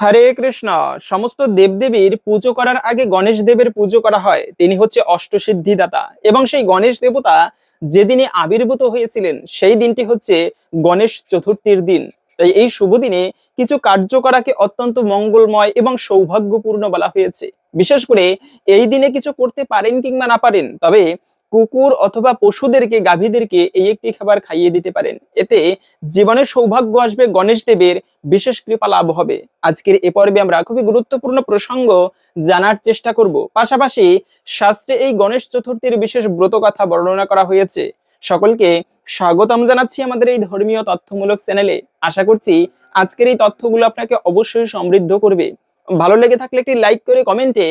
হরে কৃষ্ণ। সমস্ত দেবদেবীর পুজো করার আগে গণেশ দেবের পুজো করা হয়। তিনি হচ্ছে অষ্টসিদ্ধিদাতা এবং সেই গণেশ দেবতা যেদিনে আবির্ভূত হয়েছিলেন, সেই দিনটি হচ্ছে গণেশ চতুর্থীর দিন। তাই এই শুভ দিনে কিছু কার্য করাকে অত্যন্ত মঙ্গলময় এবং সৌভাগ্যপূর্ণ বলা হয়েছে। বিশেষ করে এই দিনে কিছু করতে পারেন কিংবা না পারেন, তবে কুকুর অথবা পশুদেরকে, গাভীদেরকে এই একটি খাবার খাইয়ে দিতে পারেন। এতে জীবনের সৌভাগ্য আসবে, গণেশ দেবের বিশেষ কৃপা লাভ হবে। আজকের এ পর্বে আমরা খুবই গুরুত্বপূর্ণ প্রসঙ্গ জানার চেষ্টা করব। পাশাপাশি শাস্ত্রে এই গণেশ চতুর্থীর বিশেষ ব্রত কথা বর্ণনা করা হয়েছে। সকলকে স্বাগতম জানাচ্ছি আমাদের এই ধর্মীয় তথ্যমূলক চ্যানেলে। আশা করছি আজকের এই তথ্যগুলো আপনাকে অবশ্যই সমৃদ্ধ করবে। ভালো লেগে থাকলে একটি লাইক করে কমেন্টে,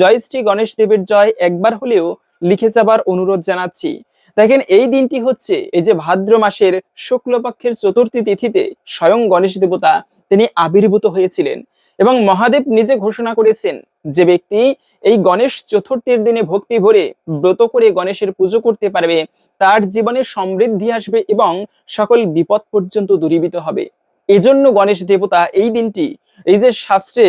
জয় শ্রী গণেশ দেবের জয়। একবার হলেও লিখে যাবার অনুরোধ জানাচ্ছি। দেখেন, এই দিনটি হচ্ছে এই যে ভাদ্র মাসের শুক্লপক্ষের চতুর্থী তিথিতে স্বয়ং গণেশ দেবতা তিনি আবির্ভূত হয়েছিলেন এবং মহাদেব নিজে ঘোষণা করেছেন যে ব্যক্তি এই গণেশ চতুর্থীর দিনে ভক্তি ভরে ব্রত করে গণেশের পুজো করতে পারবে, তার জীবনে সমৃদ্ধি আসবে এবং সকল বিপদ পর্যন্ত দূরীভূত হবে। এজন্য গণেশ দেবতা এই দিনটি, এই যে শাস্ত্রে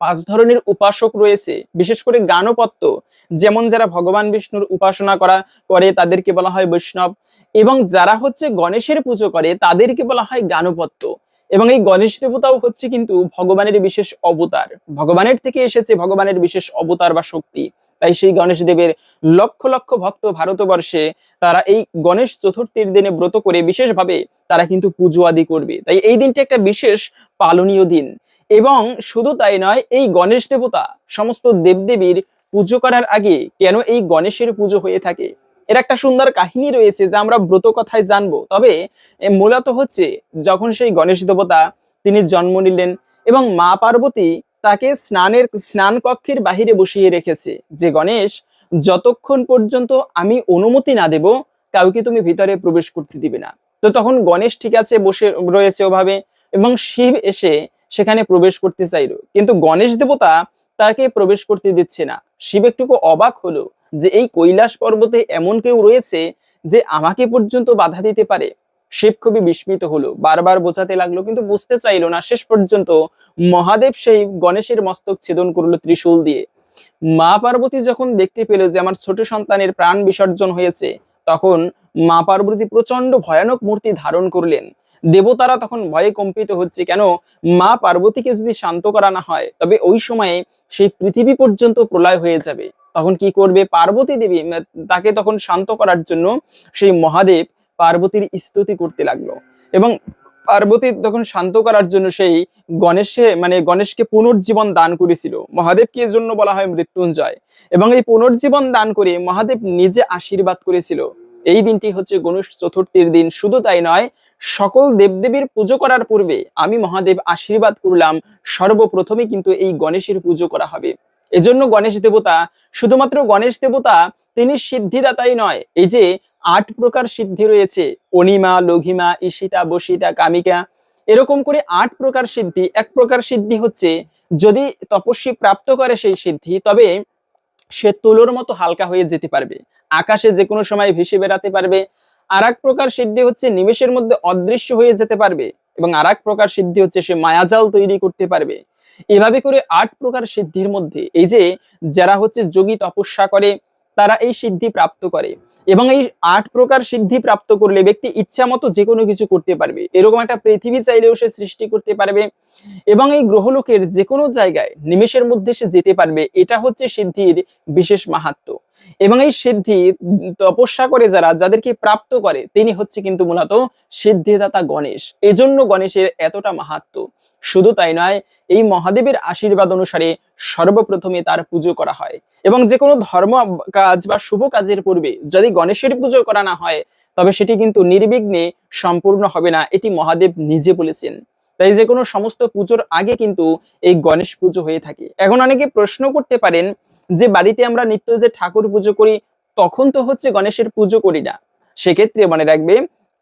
পাঁচ ধরনের উপাসক রয়েছে। বিশেষ করে গানপত্য যেমন যারা ভগবান বিষ্ণুর উপাসনা করা করে, তাদেরকে বলা হয় বৈষ্ণব। এবং যারা হচ্ছে গণেশের পুজো করে, তাদেরকে বলা হয় গানপত্য এবং এই গণেশ দেবতাও হচ্ছে কিন্তু ভগবানের বিশেষ অবতার। ভগবানের থেকে এসেছে ভগবানের বিশেষ অবতার বা শক্তি। তাই সেই গণেশ দেবের লক্ষ লক্ষ ভক্ত ভারতবর্ষে তারা এই গণেশ চতুর্থীর দিনে ব্রত করে বিশেষভাবে তারা কিন্তু পুজো আদি করবে। তাই এই দিনটি একটা বিশেষ পালনীয় দিন। এবং শুধু তাই নয়, এই গণেশ দেবতা সমস্ত দেবদেবীর পুজো করার আগে কেন এই গণেশের পুজো হয়ে থাকে? এর একটা সুন্দর কাহিনী রয়েছে যা আমরা ব্রত কথায় জানব। তবে মূলত হচ্ছে যখন সেই গণেশ দেবতা তিনি জন্ম নিলেন এবং মা পার্বতী তাকে স্নানের, স্নান কক্ষের বাহিরে বসিয়ে রেখেছে। যে গণেশ, যতক্ষণ পর্যন্ত আমি অনুমতি না দেব, কাউকে তুমি ভিতরে প্রবেশ করতে দিবে না। তো তখন গণেশ ঠিক আছে বসে, রয়েছে ওভাবে এবং শিব এসে সেখানে প্রবেশ করতে চাইলো। কিন্তু গণেশ দেবতা তাকে প্রবেশ করতে দিচ্ছে না। শিব একটুকু অবাক হলো যে এই কৈলাস পর্বতে এমন কেউ রয়েছে যে আমাকে পর্যন্ত বাধা দিতে পারে। শিব খুবই বিস্মিত হলো, বারবার বোঝাতে লাগল, কিন্তু বুঝতে চাইলো না। শেষ পর্যন্ত মহাদেব সেই গণেশের মস্তক ছেদন করল ত্রিশূল দিয়ে। মা পার্বতী যখন দেখতে পেল যে আমার ছোট সন্তানের প্রাণ বিসর্জন হয়েছে, তখন মা পার্বতী প্রচণ্ড ভয়ানক মূর্তি ধারণ করলেন। দেবতারা তখন ভয়ে কম্পিত হচ্ছে, কেন মা পার্বতীকে যদি শান্ত করা না হয়, তবে ওই সময়ে সেই পৃথিবী পর্যন্ত প্রলয় হয়ে যাবে। তখন কি করবে পার্বতী দেবী? তাকে তখন শান্ত করার জন্য সেই মহাদেব পার্বতীর স্তুতি করতে লাগল। এবং পার্বতী তখন শান্ত করার জন্য সেই গণেশে মানে গণেশকে পুনর্জীবন দান করেছিল। মহাদেবকে এর জন্য বলা হয় মৃত্যুঞ্জয়। এবং এই পুনর্জীবন দান করে মহাদেব নিজে আশীর্বাদ করেছিল। এই দিনটি হচ্ছে গণেশ চতুর্থীর দিন। শুধু তাই নয়, সকল দেবদেবীর পুজো করার পূর্বে আমি মহাদেব আশীর্বাদ করলাম। সর্বপ্রথমে কিন্তু এই গণেশের পুজো করা হবে। এজন্য গণেশ দেবতা, শুধুমাত্র গণেশ দেবতা, তিনি সিদ্ধিদাতাই নয়। এই যে আট প্রকার সিদ্ধি রয়েছে। অনিমা লঘিমা ঈশিতা বসিতা কামিকা। এরকম করে আট প্রকার সিদ্ধি, এক প্রকার সিদ্ধি হচ্ছে, যদি তপস্বী প্রাপ্ত করে সেই সিদ্ধি, তবে সে তুলোর মতো হালকা হয়ে যেতে পারবে। আকাশে যে কোনো সময় ভেসে বেড়াতে পারবে। আর এক প্রকার সিদ্ধি হচ্ছে, নিমেষের মধ্যে অদৃশ্য হয়ে যেতে পারবে এবং আর এক প্রকার সিদ্ধি হচ্ছে, সে মায়াজাল তৈরি করতে পারবে। এভাবে করে আট প্রকার সিদ্ধির মধ্যে, এই যে যারা হচ্ছে যোগী তপস্যা করে তারা এই সিদ্ধি প্রাপ্ত করে। এবং এই আট প্রকার সিদ্ধি প্রাপ্ত করলে ব্যক্তি ইচ্ছা মতো যে কোনো কিছু করতে পারবে। এরকম একটা পৃথিবী চাইলেও সে সৃষ্টি করতে পারবে। এবং এই গ্রহলোকের যে কোনো জায়গায় নিমেষের মধ্যে সে যেতে পারবে, এটা হচ্ছে সিদ্ধির বিশেষ মাহাত্ম এবং এই সিদ্ধি তপস্যা করে যারা, যাদেরকে প্রাপ্ত করে, তিনি হচ্ছে কিন্তু মূলত সিদ্ধিদাতা গণেশ। এজন্য গণেশের এতটা মাহাত্ম শুধু তাই নয়, এই মহাদেবের আশীর্বাদ অনুসারে সর্বপ্রথমে তার পুজো করা হয়। এবং যে কোনো ধর্ম কাজ বা শুভ কাজের পূর্বে যদি গণেশের পুজো করা না হয়, তবে সেটি কিন্তু নির্বিঘ্নে সম্পূর্ণ হবে না, এটি মহাদেব নিজে বলেছেন। তাই যে কোনো সমস্ত পুজোর আগে কিন্তু এই গণেশ পুজো হয়ে থাকে। এখন অনেকে প্রশ্ন করতে পারেন যে, বাড়িতে আমরা নিত্য যে ঠাকুর পুজো করি, তখন তো হচ্ছে গণেশের পুজো করি না। সেক্ষেত্রে মনে রাখবে,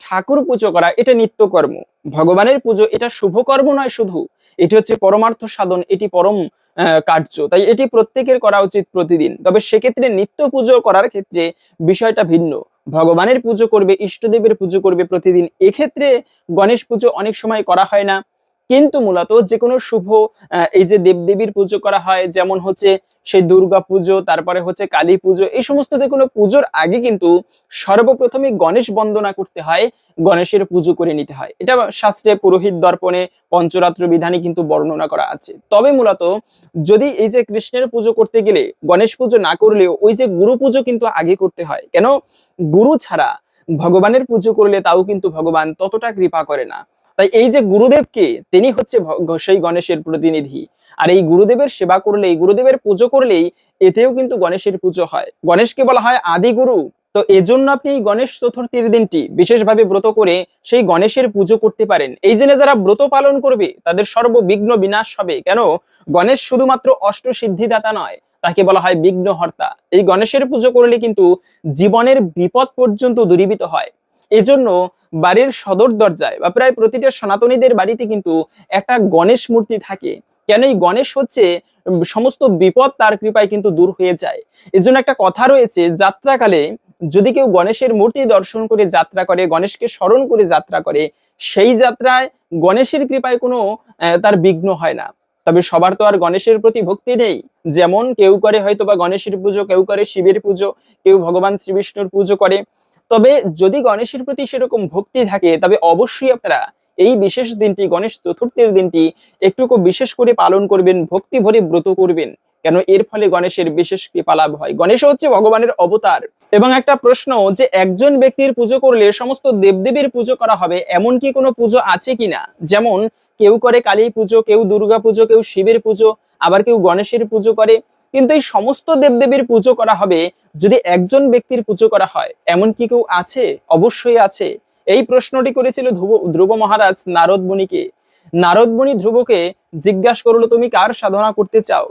ঠাকুর পুজো করা এটা নিত্যকর্ম। ভগবানের পুজো এটা শুভ কর্ম নয় শুধু, এটি হচ্ছে পরমার্থ সাধন, এটি পরম কার্য। তাই এটি প্রত্যেকের করা উচিত প্রতিদিন। তবে সেক্ষেত্রে নিত্য পুজো করার ক্ষেত্রে বিষয়টা ভিন্ন। ভগবানের পুজো করবে, ইষ্টদেবের পুজো করবে প্রতিদিন। এক্ষেত্রে গণেশ পুজো অনেক সময় করা হয় না। কিন্তু মূলত যে কোনো শুভ এই যে দেবদেবীর পুজো করা হয়, যেমন হচ্ছে সেই দুর্গা পুজো, তারপরে হচ্ছে কালী পুজো, এই সমস্ত যে কোনো পুজোর আগে কিন্তু সর্বপ্রথমে গণেশ বন্দনা করতে হয়, গণেশের পুজো করে নিতে হয়। এটা শাস্ত্রে পুরোহিত দর্পণে পঞ্চরাত্র বিধানে কিন্তু বর্ণনা করা আছে। তবে মূলত যদি এই যে কৃষ্ণের পুজো করতে গেলে, গণেশ পুজো না করলেও ওই যে গুরু পুজো কিন্তু আগে করতে হয়। কেন? গুরু ছাড়া ভগবানের পুজো করলে তাও কিন্তু ভগবান ততটা কৃপা করে না। তাই এই যে গুরুদেবকে তিনি হচ্ছে সেই গণেশের প্রতিনিধি। আর এই গুরুদেবের সেবা করলেই গুরুদেবের পুজো করলেই এতেও কিন্তু গণেশের পুজো হয়। গণেশকে বলা হয় আদি গুরু তো এজন্য আপনি এই গণেশ চতুর্থীর দিনটি বিশেষভাবে ব্রত করে সেই গণেশের পুজো করতে পারেন। এই জন্য যারা ব্রত পালন করবে, তাদের সর্ববিঘ্ন বিনাশ হবে। কেন? গণেশ শুধুমাত্র অষ্ট সিদ্ধিদাতা নয়, তাকে বলা হয় বিঘ্নহর্তা। এই গণেশের পুজো করলে কিন্তু জীবনের বিপদ পর্যন্ত দূরীভূত হয়। এজন্য বাড়ির সদর দরজায় বা প্রায় প্রতিটা সনাতনীদের বাড়িতে কিন্তু একটা গণেশ মূর্তি থাকে। কেন এই গণেশ হচ্ছে সমস্ত বিপদ তার কৃপায় কিন্তু দূর হয়ে যায়। এজন্য একটা কথা রয়েছে, যাত্রাকালে যদি কেউ গণেশের মূর্তি দর্শন করে যাত্রা করে, গণেশকে স্মরণ করে যাত্রা করে, সেই যাত্রায় গণেশের কৃপায় কোনো তার বিঘ্ন হয় না। তবে সবার তো আর গণেশের প্রতি ভক্তি নেই। যেমন কেউ করে হয়তো বা গণেশের পুজো, কেউ করে শিবের পুজো, কেউ ভগবান শ্রীবিষ্ণুর পুজো করে। তবে যদি গণেশের প্রতি সেরকম ভক্তি থাকে, তবে অবশ্যই আপনারা এই বিশেষ দিনটি, গণেশ চতুর্থীর দিনটি একটুকু বিশেষ করে পালন করবেন, ভক্তি ভরে ব্রত করবেন। কেন? এর ফলে গণেশের বিশেষ কৃপা লাভ হয়। গণেশ হচ্ছে ভগবানের অবতার। এবং একটা প্রশ্ন যে একজন ব্যক্তির পুজো করলে সমস্ত দেবদেবীর পুজো করা হবে, এমন কি কোনো পুজো আছে কিনা? যেমন কেউ করে কালী পুজো, কেউ দুর্গা পুজো, কেউ শিবের পুজো, আবার কেউ গণেশের পুজো করে। কিন্তু এই সমস্ত দেবদেবীর পুজো করা হবে যদি একজন ব্যক্তির পুজো করা হয়, এমন কি কেউ আছে? অবশ্যই আছে। এই প্রশ্নটি করেছিল ধ্রুব ধ্রুব মহারাজ নারদ মুনিকে। নারদ মুনি ধ্রুবকে জিজ্ঞাসা করল, তুমি কার সাধনা করতে চাও?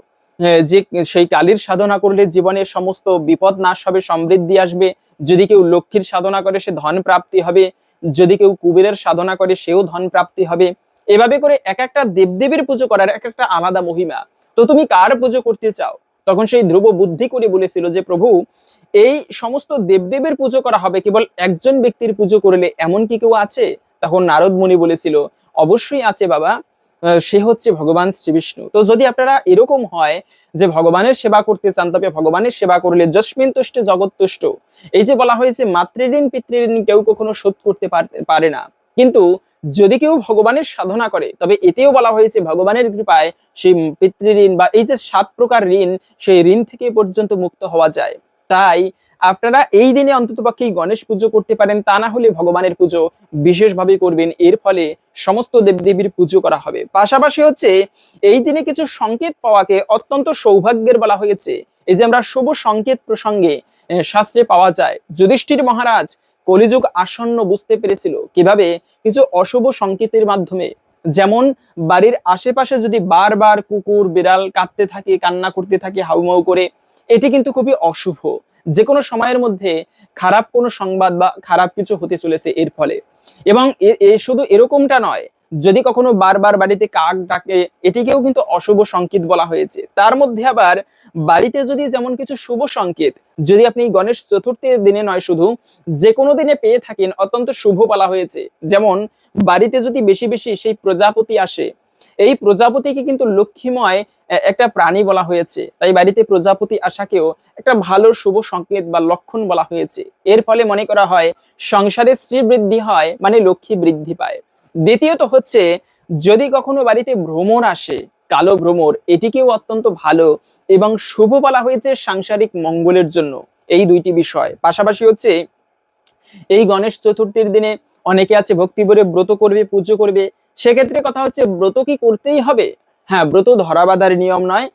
যে, সেই কালীর সাধনা করলে জীবনে সমস্ত বিপদ নাশ হবে, সমৃদ্ধি আসবে। যদি কেউ লক্ষ্মীর সাধনা করে, সে ধন প্রাপ্তি হবে। যদি কেউ কুবেরের সাধনা করে, সেও ধন প্রাপ্তি হবে। এভাবে করে এক একটা দেবদেবীর পুজো করার এক একটা আলাদা মহিমা। তো তুমি কার পুজো করতে চাও? তখন সেই ধ্রুব বুদ্ধি করে বলেছিল যে, প্রভু, এই সমস্ত দেবদেবের পুজো করা হবে। কেবল একজন ব্যক্তির পুজো করলে এমন কি কেউ আছে? তখন নারদ মুনি বলেছিল, অবশ্যই আছে বাবা। সে হচ্ছে ভগবান শ্রীবিষ্ণু তো যদি আপনারা এরকম হয় যে ভগবানের সেবা করতে চান, তবে ভগবানের সেবা করলে যস্মিন তুষ্ট, জগৎ তুষ্ট। এই যে বলা হয়েছে, মাতৃঋণ, পিতৃঋণ কেউ কখনো শোধ করতে পারে না। কিন্তু যদি কেউ ভগবানের সাধনা করে, তবে এতেও বলা হয়েছে ভগবানের কৃপায় সেই পিতৃঋণ বা এই যে সাত প্রকার ঋণ, সেই ঋণ থেকে পর্যন্ত মুক্ত হওয়া যায়। তাই আপনারা এই দিনে অন্ততপক্ষে এই গণেশ পুজো করতে পারেন, তা না হলে ভগবানের পুজো বিশেষভাবে করবেন। এর ফলে সমস্ত দেবদেবীর পুজো করা হবে। পাশাপাশি হচ্ছে, এই দিনে কিছু সংকেত পাওয়াকে অত্যন্ত সৌভাগ্যের বলা হয়েছে। এই যে আমরা শুভ সংকেত প্রসঙ্গে শাস্ত্রে পাওয়া যায়। যুধিষ্ঠির মহারাজ কলিযুগ আসন্ন বুঝতে পেরেছিল কীভাবে কিছু অশুভ সংকেতের মাধ্যমে, যেমন বাড়ির আশেপাশে যদি বারবার কুকুর, বিড়াল কাঁদতে থাকে, কান্না করতে থাকে, হাউমাউ করে, এটি কিন্তু খুবই অশুভ। যে কোনো সময়ের মধ্যে খারাপ কোনো সংবাদ বা খারাপ কিছু হতে চলেছে এর ফলে। এবং এ- শুধু এরকমটা নয় যদি কখনো বারবার বাড়িতে কাক ডাকে, এটিকেও কিন্তু অশুভ সংকেত বলা হয়েছে। তার মধ্যে আবার বাড়িতে যদি যেমন কিছু শুভ সংকেত, যদি আপনি গণেশ চতুর্থীর দিনে নয়, শুধু যে কোনো দিনে পেয়ে থাকেন, অত্যন্ত শুভ বলা হয়েছে। যেমন বাড়িতে যদি বেশি বেশি সেই প্রজাপতি আসে, এই প্রজাপতিকে কিন্তু লক্ষ্মীময় একটা প্রাণী বলা হয়েছে। তাই বাড়িতে প্রজাপতি আসাকেও একটা ভালো শুভ সংকেত বা লক্ষণ বলা হয়েছে। এর ফলে মনে করা হয়, সংসারে শ্রী বৃদ্ধি হয় মানে লক্ষ্মী বৃদ্ধি পায়। দ্বিতীয়ত হচ্ছে, যদি কখনো বাড়িতে ভ্রমণ আসে, কালো ভ্রমর, এটিকেও অত্যন্ত ভালো এবং শুভ বলা হয়েছে সাংসারিক মঙ্গলের জন্য। এই দুইটি বিষয়। পাশাপাশি হচ্ছে, এই গণেশ চতুর্থীর দিনে অনেকে আছে ভক্তি ভরে ব্রত করবে, পুজো করবে। সেক্ষেত্রে কথা হচ্ছে, ব্রত কি করতেই হবে? হ্যাঁ ব্রত ধরা বাঁধার নিয়ম নয়।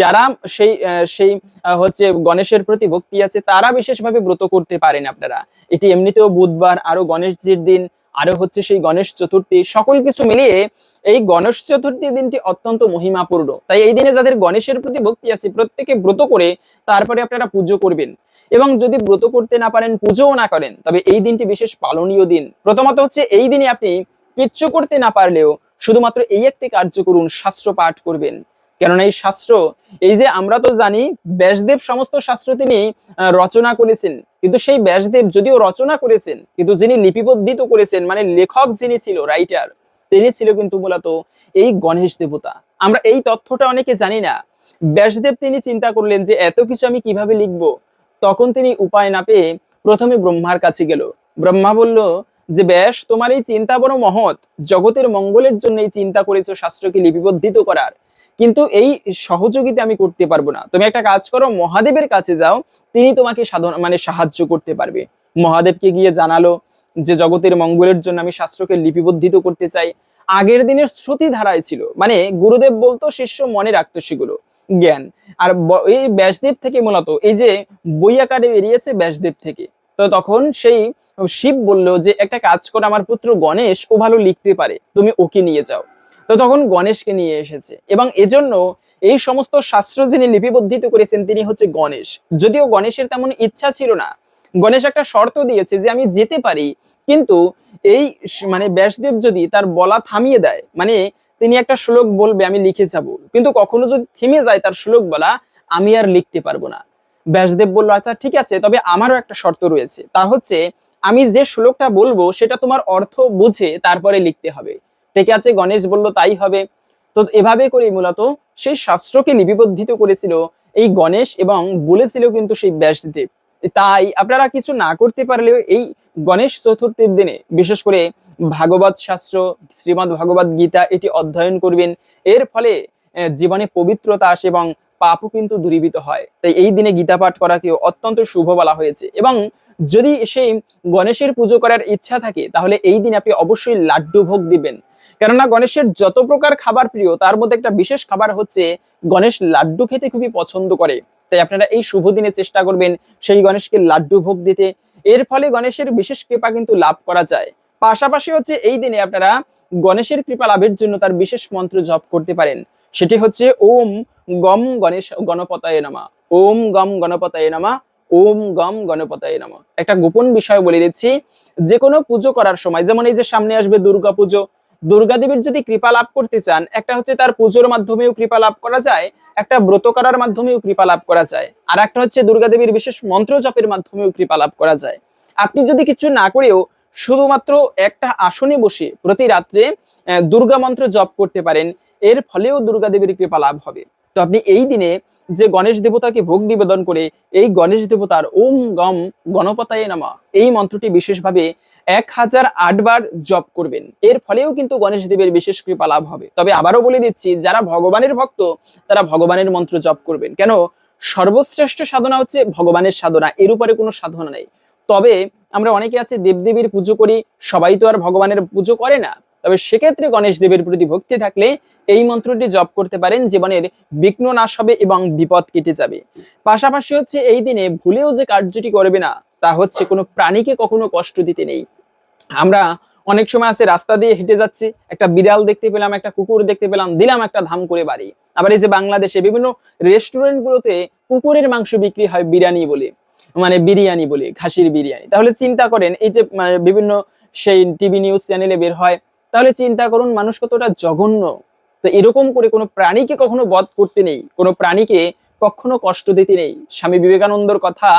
যারা সেই সেই হচ্ছে গণেশের প্রতি ভক্তি আছে, তারা বিশেষভাবে ব্রত করতে পারেন আপনারা। এটি এমনিতেও বুধবার আরও গণেশজির দিন আরও হচ্ছে সেই গণেশ চতুর্থী। সকল কিছু মিলিয়ে এই গণেশ চতুর্থী দিনটি অত্যন্ত মহিমাপূর্ণ। তাই এই দিনে যাদের গণেশের প্রতি ভক্তি আছে, প্রত্যেকে ব্রত করে তারপরে আপনারা পুজো করবেন। এবং যদি ব্রত করতে না পারেন, পুজোও না করেন, তবে এই দিনটি বিশেষ পালনীয় দিন। প্রথমত হচ্ছে, এই দিনে আপনি কিচ্ছু করতে না পারলেও শুধুমাত্র এই একটি কার্য করুন, শাস্ত্র পাঠ করবেন। কেননা এই শাস্ত্র, এই যে আমরা তো জানি, ব্যাসদেব সমস্ত শাস্ত্র তিনি রচনা করেছেন। কিন্তু সেই ব্যাসদেব যদিও রচনা করেছেন, কিন্তু যিনি লিপিবদ্ধিত করেছেন মানে লেখক যিনি ছিল রাইটার তিনি ছিল কিন্তু মূলত এই গণেশ দেবতা। আমরা এই তথ্যটা অনেকে জানি না। ব্যাসদেব তিনি চিন্তা করলেন যে এত কিছু আমি কীভাবে লিখব? তখন তিনি উপায় না পেয়ে প্রথমে ব্রহ্মার কাছে গেল। ব্রহ্মা বলল যে, ব্যাস, তোমার এই চিন্তা বড় মহৎ। জগতের মঙ্গলের জন্য এই চিন্তা করেছ শাস্ত্রকে লিপিবদ্ধিত করার। কিন্তু এই সহযোগিতা আমি করতে পারব না। তুমি একটা কাজ করো, মহাদেবের কাছে যাও, তিনি তোমাকে সাধন মানে সাহায্য করতে পারবে। মহাদেবকে গিয়ে জানালো যে জগতের মঙ্গলের জন্য আমি শাস্ত্রকে লিপিবদ্ধিত করতে চাই। আগের দিনের শ্রুতি ধারায় ছিল। মানে গুরুদেব বলতো, শিষ্য মনে রাখতো সেগুলো। জ্ঞান। আর এই ব্যাসদেব থেকে মূলত, এই যে বই আকারে বেরিয়েছে ব্যাসদেব থেকে। তো তখন সেই শিব বলল যে, একটা কাজ করে, আমার পুত্র গণেশ ও ভালো লিখতে পারে। তুমি ওকে নিয়ে যাও। তো তখন গণেশকে নিয়ে এসেছে। এবং এজন্য এই সমস্ত শাস্ত্র যিনি লিপিবদ্ধিত করেছেন তিনি হচ্ছে গণেশ। যদিও গণেশের তেমন ইচ্ছা ছিল না। গণেশ একটা শর্ত দিয়েছে যে আমি যেতে পারি, কিন্তু এই মানে ব্যাসদেব যদি তার বলা থামিয়ে দেয় মানে তিনি একটা শ্লোক বলবে, আমি লিখে যাব। কিন্তু কখনো যদি থেমে যায় তার শ্লোক বলা, আমি আর লিখতে পারব না। ব্যাসদেব বলল আচ্ছা ঠিক আছে, তবে আমারও একটা শর্ত রয়েছে। তা হচ্ছে, আমি যে শ্লোকটা বলব, সেটা তোমার অর্থ বুঝে তারপরে লিখতে হবে। ঠিক আছে, গণেশ বলল, তাই হবে। তো এভাবে করে মূলত সেই শাস্ত্রকে লিপিবদ্ধিত করেছিল। এই গণেশ এবং বলেছিল কিন্তু সেই ব্যাসদেব তাই আপনারা কিছু না করতে পারলেও এই গণেশ চতুর্থীর দিনে, বিশেষ করে ভাগবত শাস্ত্র, শ্রীমদ ভাগবত গীতা এটি অধ্যয়ন করবেন। এর ফলে জীবনে পবিত্রতা আসে এবং পাপও কিন্তু দূরীভূত হয়। তাই এই দিনে গীতা পাঠ করাকেও অত্যন্ত শুভ বলা হয়েছে। এবং যদি সেই গণেশের পুজো করার ইচ্ছা থাকে, তাহলে এই দিন আপনি অবশ্যই লাড্ডু ভোগ দিবেন। কেননা গণেশের যত প্রকার খাবার প্রিয়, তার মধ্যে একটা বিশেষ খাবার হচ্ছে গণেশ লাড্ডু খেতে খুবই পছন্দ করে। তাই আপনারা এই শুভ দিনে চেষ্টা করবেন সেই গণেশকে লাড্ডু ভোগ দিতে। এর ফলে গণেশের বিশেষ কৃপা কিন্তু লাভ করা যায়। পাশাপাশি হচ্ছে এই দিনে আপনারা গণেশের কৃপা লাভের জন্য তার বিশেষ মন্ত্র জপ করতে পারেন। সেটি হচ্ছে ওম গম গণেশ গণপতায় নামা। ওম গম গণপতায় নামা, ওম গম গণপতায় নামা। একটা গোপন বিষয় বলে দিচ্ছি যে কোনো পুজো করার সময়, যেমন এই যে সামনে আসবে দুর্গা পুজো, দুর্গা দেবীর যদি কৃপা লাভ করতে চান, একটা হচ্ছে তার পুজোর মাধ্যমেও কৃপা লাভ করা যায়, একটা ব্রত করার মাধ্যমেও কৃপা লাভ করা যায়, আর একটা হচ্ছে দুর্গা দেবীর বিশেষ মন্ত্র জপের মাধ্যমেও কৃপা লাভ করা যায়। আপনি যদি কিছু না করেও শুধুমাত্র একটা আসনে বসে প্রতি রাত্রে দুর্গা মন্ত্র জপ করতে পারেন। এর ফলেও দুর্গা দেবীর কৃপা লাভ হবে। তো আপনি এই দিনে যে গণেশ দেবতাকে ভোগ নিবেদন করে, এই গণেশ দেবতার ওম গম গণপতায় নামা, এই মন্ত্রটি বিশেষভাবে এক হাজার আটবার জপ করবেন। এর ফলেও কিন্তু গণেশ দেবের বিশেষ কৃপা লাভ হবে। তবে আবারও বলে দিচ্ছি, যারা ভগবানের ভক্ত, তারা ভগবানের মন্ত্র জপ করবেন। কেন? সর্বশ্রেষ্ঠ সাধনা হচ্ছে ভগবানের সাধনা। এর উপরে কোনো সাধনা নেই। তবে আমরা অনেকে আছে দেবদেবীর পুজো করি, সবাই তো আর ভগবানের পুজো করে না। তবে সেক্ষেত্রে গণেশ দেবের প্রতি ভক্তি থাকলে এই মন্ত্রটি জপ করতে পারেন, জীবনের বিঘ্ন নাশ হবে এবং বিপদ কেটে যাবে। পাশাপাশি হচ্ছে এই দিনে ভুলেও যে কার্যটি করবে না, তা হচ্ছে কোনো প্রাণীকে কখনো কষ্ট দিতে নেই। আমরা অনেক সময় আছে রাস্তা দিয়ে হেঁটে যাচ্ছি, একটা বিড়াল দেখতে পেলাম, একটা কুকুর দেখতে পেলাম, দিলাম একটা ধাম করে বাড়ি। আবার এই যে বাংলাদেশে বিভিন্ন রেস্টুরেন্ট গুলোতে কুকুরের মাংস বিক্রি হয় বিরিয়ানি বলে। মানে বিরিয়ানি বলে, খাসির বিরিয়ানি। তাহলে চিন্তা করেন, এই যে মানে বিভিন্ন সেই টিভি নিউজ চ্যানেলে বের হয়, তাহলে চিন্তা করুন মানুষ কতটা জঘন্য। তো এরকম করে কোনো প্রাণীকে কখনো বধ করতে নেই, কোনো প্রাণীকে কখনো কষ্ট দিতে নেই। স্বামী বিবেকানন্দর কথা,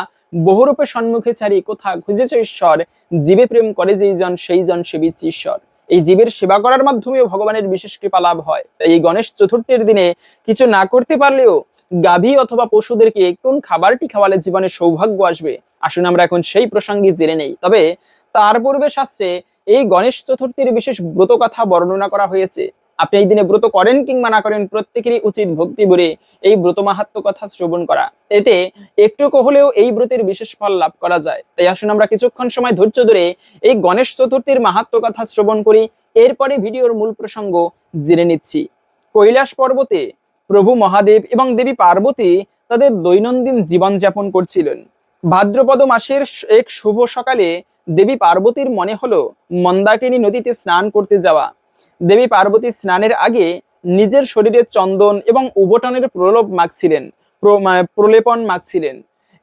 বহুরূপে সম্মুখে ছাড়ি, কোথা খুঁজেছ ঈশ্বর? জীবে প্রেম করে যেই জন, সেই জন সেবিচ্ছে ঈশ্বর। এই জীবের সেবা করার মাধ্যমেও ভগবানের বিশেষ কৃপা লাভ হয়। তাই এই গণেশ চতুর্থীর দিনে কিছু না করতে পারলেও গাভী অথবা পশুদেরকে কোন খাবারটি খাওয়ালে জীবনে সৌভাগ্য আসবে? আসুন আমরা এখন সেই প্রসঙ্গে জেনে নেই। তবে তার পূর্বে শাস্ত্রে এই গণেশ চতুর্থীর বিশেষ ব্রত কথা বর্ণনা করা হয়েছে। আপনি এই দিনে ব্রত করেন কিংবা না করেন, প্রত্যেকেরই উচিত ভক্তি ভরে এই ব্রত মাহাত্ম কথা শ্রবণ করা। এতে একটু হলেও এই ব্রতের বিশেষ ফল লাভ করা যায়। তাই আসুন আমরা কিছুক্ষণ সময় ধৈর্য ধরে এই গণেশ চতুর্থীর মাহাত্ম কথা শ্রবণ করি। এরপরে ভিডিওর মূল প্রসঙ্গ জেনে নিচ্ছি। কৈলাস পর্বতে প্রভু মহাদেব এবং দেবী পার্বতী তাদের দৈনন্দিন জীবন যাপন করছিলেন। ভাদ্রপদ মাসের এক শুভ সকালে দেবী পার্বতীর মনে হলো, মন্দাকিনী নদীতে স্নান করতে যাওয়া। দেবী পার্বতী স্নানের আগে নিজের শরীরে চন্দন এবং উবটনের প্রলোভ মাখছিলেন প্রলেপন মাখছিলেন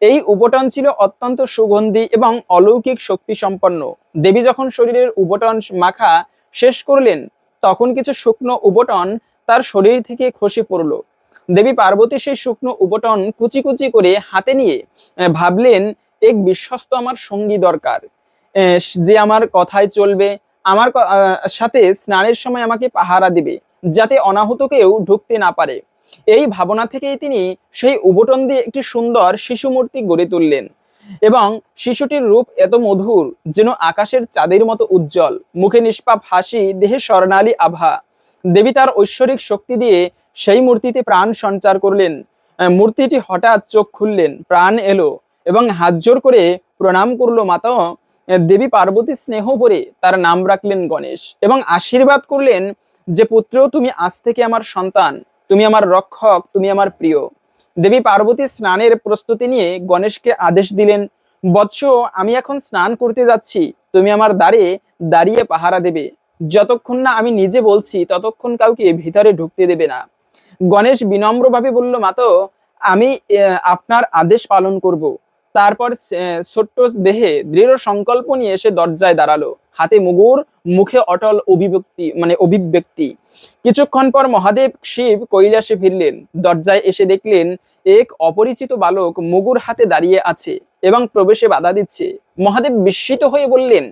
এই উপটন ছিল অত্যন্ত সুগন্ধি এবং অলৌকিক শক্তি সম্পন্ন দেবী যখন শরীরের উপটন মাখা শেষ করলেন, তখন কিছু শুকনো উপটন তার শরীর থেকে খসে পড়ল। দেবী পার্বতী সেই শুকনো উপটন কুচি কুচি করে হাতে নিয়ে ভাবলেন, এক বিশ্বস্ত আমার সঙ্গী দরকার। যে আমার কথায় চলবে আমার সাথে স্নানের সময় আমাকে পাহারা দিবে, যাতে অনাহত কেউ ঢুকতে না পারে। এই ভাবনা থেকেই তিনি সেই উবটন দিয়ে একটি সুন্দর শিশু মূর্তি গড়ে তুললেন এবং শিশুটির রূপ এত মধুর যেন আকাশের চাঁদের মতো উজ্জ্বল। মুখে নিষ্পাপ হাসি, দেহে স্বর্ণালী আভা। দেবী তার ঐশ্বরিক শক্তি দিয়ে সেই মূর্তিতে প্রাণ সঞ্চার করলেন। মূর্তিটি হঠাৎ চোখ খুললেন, প্রাণ এলো এবং হাত জোর করে প্রণাম করল মাতা দেবী পার্বতী স্নেহ করে তার নাম রাখলেন গণেশ এবং আশীর্বাদ করলেন যে পুত্র তুমি আজ থেকে আমার সন্তান। তুমি আমার রক্ষক, তুমি আমার প্রিয়। দেবী পার্বতী স্নানের প্রস্তুতি নিয়ে গণেশকে আদেশ দিলেন, বৎস, আমি এখন স্নান করতে যাচ্ছি। তুমি আমার দ্বারে দাঁড়িয়ে পাহারা দেবে। যতক্ষণ না আমি নিজে বলছি, ততক্ষণ কাউকে ভিতরে ঢুকতে দেবে না। গণেশ বিনম্রভাবে বলল মাতো আমি আপনার আদেশ পালন করব। তারপর ছোট্ট দেহে দৃঢ় সংকল্প নিয়ে এসে দরজায় দাঁড়াল। হাতে মুগুর, মুখে অটল অভিব্যক্তি মানে অভিব্যক্তি। কিছুক্ষণ পর মহাদেব শিব কৈলাসে ফিরলেন। দরজায় এসে দেখলেন, এক অপরিচিত বালক মুগুর হাতে দাঁড়িয়ে আছে এবং প্রবেশে বাধা দিচ্ছে। মহাদেব বিস্মিত হয়ে বললেন,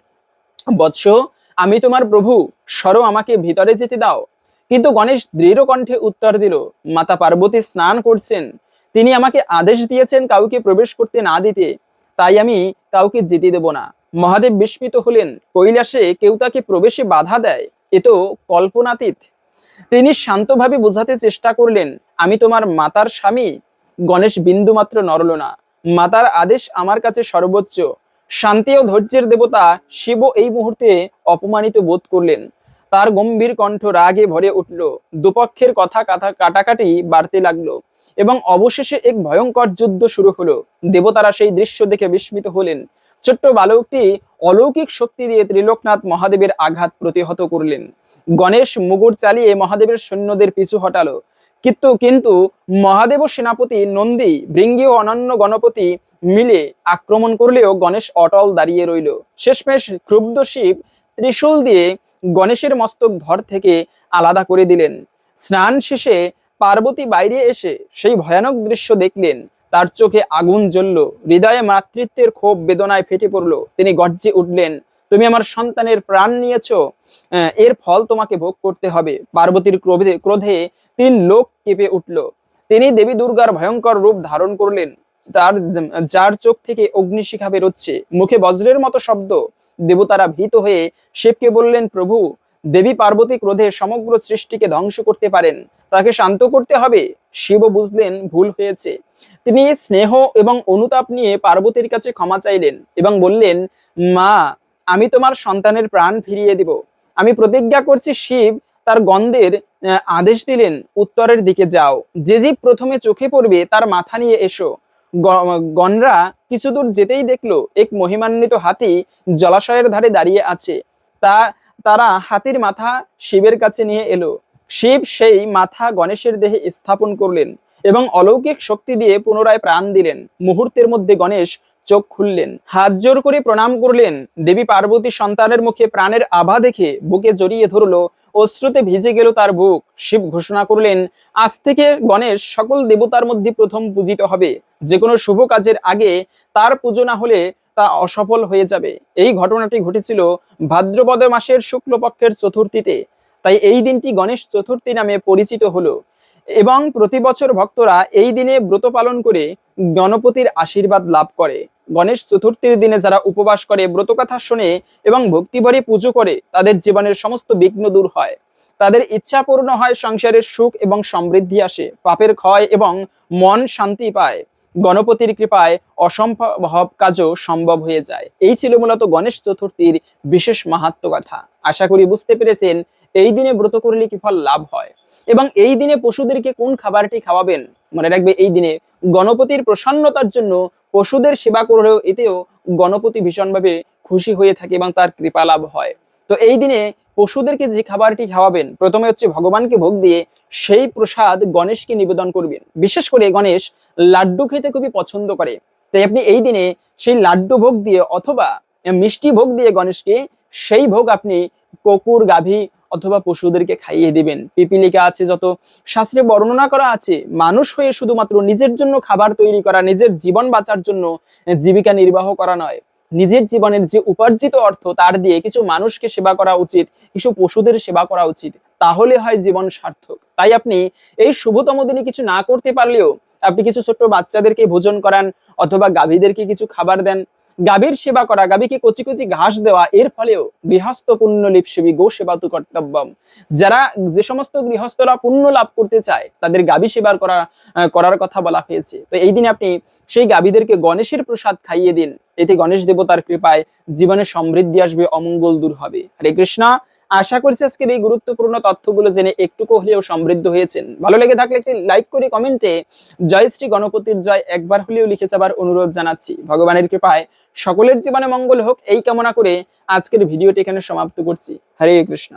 বৎস, আমি তোমার প্রভু, সরো আমাকে ভিতরে যেতে দাও। কিন্তু গণেশ দৃঢ় কণ্ঠে উত্তর দিল, মাতা পার্বতী স্নান করছেন। তিনি আমাকে আদেশ দিয়েছেন কাউকে প্রবেশ করতে না দিতে। তাই আমি কাউকে যেতে দেব না। মহাদেব বিস্মিত হলেন। কৈলাসে কেউ তাকে প্রবেশে বাধা দেয়? এ তো কল্পনাতীত। তিনি শান্তভাবে বোঝাতে চেষ্টা করলেন, আমি তোমার মাতার স্বামী? গণেশ বিন্দুমাত্র নরল না। মাতার আদেশ আমার কাছে সর্বোচ্চ। শান্তি ও ধৈর্যের দেবতা শিব এই মুহূর্তে অপমানিত বোধ করলেন। তার গম্ভীর কণ্ঠ রাগে ভরে উঠল। দুপক্ষের কথা কাটা কাটাকাটি বাড়তে লাগল এবং অবশেষে এক ভয়ঙ্কর যুদ্ধ শুরু হলো। দেবতারা সেই দৃশ্য দেখে বিস্মিত হলেন। ছোট্ট বালকটি অলৌকিক শক্তি দিয়ে ত্রিলোকনাথ মহাদেবের আঘাত প্রতিহত করলেন। গণেশ মুগুর চালিয়ে মহাদেবের সৈন্যদের পিছু হটালো। কিন্তু কিন্তু মহাদেব সেনাপতি নন্দী, ভৃঙ্গি ও অনন্য গণপতি মিলে আক্রমণ করলেও গণেশ অটল দাঁড়িয়ে রইল। শেষমেশ ক্রুব্ধ শিব ত্রিশূল দিয়ে গণেশের মস্তক ধর থেকে আলাদা করে দিলেন। স্নান শেষে পার্বতী বাইরে এসে সেই ভয়ানক দৃশ্য দেখলেন। তার চোখে আগুন জ্বলল, হৃদয়ে মাতৃত্বের ক্ষোভ বেদনায় ফেটে পড়ল। তিনি গর্জে উঠলেন, তুমি আমার সন্তানের প্রাণ নিয়েছো এর ফল তোমাকে ভোগ করতে হবে। পার্বতীর ক্রোধে ক্রোধে তিন লোক কেঁপে উঠল। তিনি দেবী দুর্গার ভয়ঙ্কর রূপ ধারণ করলেন। তার, যার চোখ থেকে অগ্নিশিখা বেরোচ্ছে। মুখে বজ্রের মতো শব্দ দেবতারা ভীত হয়ে শিবকে বললেন, প্রভু, দেবী পার্বতী ক্রোধে সমগ্র সৃষ্টিকে ধ্বংস করতে পারেন। তাকে শান্ত করতে হবে। শিব বুঝলেন, ভুল হয়েছে। তিনি স্নেহ এবং অনুতাপ নিয়ে পার্বতীর কাছে ক্ষমা চাইলেন এবং বললেন, মা, আমি তোমার সন্তানের প্রাণ ফিরিয়ে দিব। আমি প্রতিজ্ঞা করছি, শিব তার গন্ধের আদেশ দিলেন, উত্তরের দিকে যাও। যে জীব প্রথমে চোখে পড়বে, তার মাথা নিয়ে এসো। গণরা কিছু দূর যেতেই দেখল এক মহিমান্বিত হাতি জলাশয়ের ধারে দাঁড়িয়ে আছে। তা, তারা হাতির মাথা শিবের কাছে নিয়ে এলো। শিব সেই মাথা গণেশের দেহে স্থাপন করলেন এবং অলৌকিক শক্তি দিয়ে পুনরায় প্রাণ দিলেন। মুহূর্তের মধ্যে গণেশ চোখ খুললেন, হাত জোর করে প্রণাম করলেন। দেবী পার্বতী সন্তানের মুখে প্রাণের আভা দেখে বুকে জড়িয়ে ধরলো অশ্রুতে ভিজে গেল তার বুক। শিব ঘোষণা করলেন, আজ থেকে গণেশ সকল দেবতার মধ্যে প্রথম পূজিত হবে। যে কোনো শুভ কাজের আগে তার পুজো না হলে তা অসফল হয়ে যাবে। এই ঘটনাটি ঘটেছিল ভাদ্রপদ মাসের শুক্লপক্ষের চতুর্থীতে। তাই এই দিনটি গণেশ চতুর্থী নামে পরিচিত হলো। এবং প্রতি বছর ভক্তরা এই দিনে ব্রত পালন করে গণপতির আশীর্বাদ লাভ করে। গণেশ চতুর্থীর দিনে যারা উপবাস করে, ব্রতকথা শোনে এবং ভক্তিভরে পুজো করে, তাদের জীবনের সমস্ত বিঘ্ন দূর হয়। তাদের ইচ্ছা পূর্ণ হয় সংসারের সুখ এবং সমৃদ্ধি আসে, পাপের ক্ষয় এবং মন শান্তি পায়। গণপতির কৃপায় অসম্ভব কাজও সম্ভব হয়ে যায়। এই ছিল মূলত গণেশ চতুর্থীর বিশেষ মাহাত্ম কথা। আশা করি বুঝতে পেরেছেন এই দিনে ব্রত করলে কি ফল লাভ হয় এবং এই দিনে পশুদেরকে কোন খাবারটি খাওয়াবেন? মনে রাখবে এই দিনে গণপতির প্রসন্নতার জন্য পশুদের সেবা করলেও এতেও গণপতি ভীষণভাবে খুশি হয়ে থাকে এবং তার কৃপা লাভ হয়। তো এই দিনে পশুদেরকে যে খাবারটি খাওয়াবেন, প্রথমে হচ্ছে ভগবানকে ভোগ দিয়ে সেই প্রসাদ গণেশকে নিবেদন করবেন। বিশেষ করে গণেশ লাড্ডু খেতে খুবই পছন্দ করে। তাই আপনি এই দিনে সেই লাড্ডু ভোগ দিয়ে অথবা মিষ্টি ভোগ দিয়ে গণেশকে সেই ভোগ আপনি কুকুর, গাভী অথবা পশুদেরকে খাইয়ে দিবেন। পিপিলিকা আছে, যত শাস্ত্রে বর্ণনা করা আছে, মানুষ হয়ে শুধুমাত্র নিজের জন্য খাবার তৈরি করা, নিজের জীবন বাঁচার জন্য জীবিকা নির্বাহ করা নয়। নিজের জীবনের যে উপার্জিত অর্থ, তার দিয়ে কিছু মানুষকে সেবা করা উচিত, কিছু পশুদের সেবা করা উচিত, তাহলে হয় জীবন সার্থক। তাই আপনি এই শুভতম দিনে কিছু না করতে পারলেও, আপনি কিছু ছোট্ট বাচ্চাদেরকে ভোজন করান, অথবা গাভীদেরকে কিছু খাবার দেন গাভীর সেবা করা, গাভীকে কচি কচি ঘাস দেওয়া, এর ফলেও গৃহস্থ পুণ্য লিপসেবী গো সেবা তু কর্তব্যম। যারা যে সমস্ত গৃহস্থরা পুণ্য লাভ করতে চায়, তাদের গাভী সেবার করা করার কথা বলা হয়েছে। তো এই দিন আপনি সেই গাভীদেরকে গণেশের প্রসাদ খাইয়ে দিন। এতে গণেশ দেবতার কৃপায় জীবনে সমৃদ্ধি আসবে, অমঙ্গল দূর হবে। হরে কৃষ্ণ। আশা করছি আজকের এই গুরুত্বপূর্ণ তথ্যগুলো জেনে একটুকু হলেও সমৃদ্ধ হয়েছেন। ভালো লেগে থাকলে একটি লাইক করে কমেন্টে জয় শ্রী গণপতির জয় একবার হলেও লিখে যাবার অনুরোধ জানাচ্ছি। ভগবানের কৃপায় সকলের জীবনে মঙ্গল হোক, এই কামনা করে আজকের ভিডিওটি এখানে সমাপ্ত করছি। হরে কৃষ্ণ।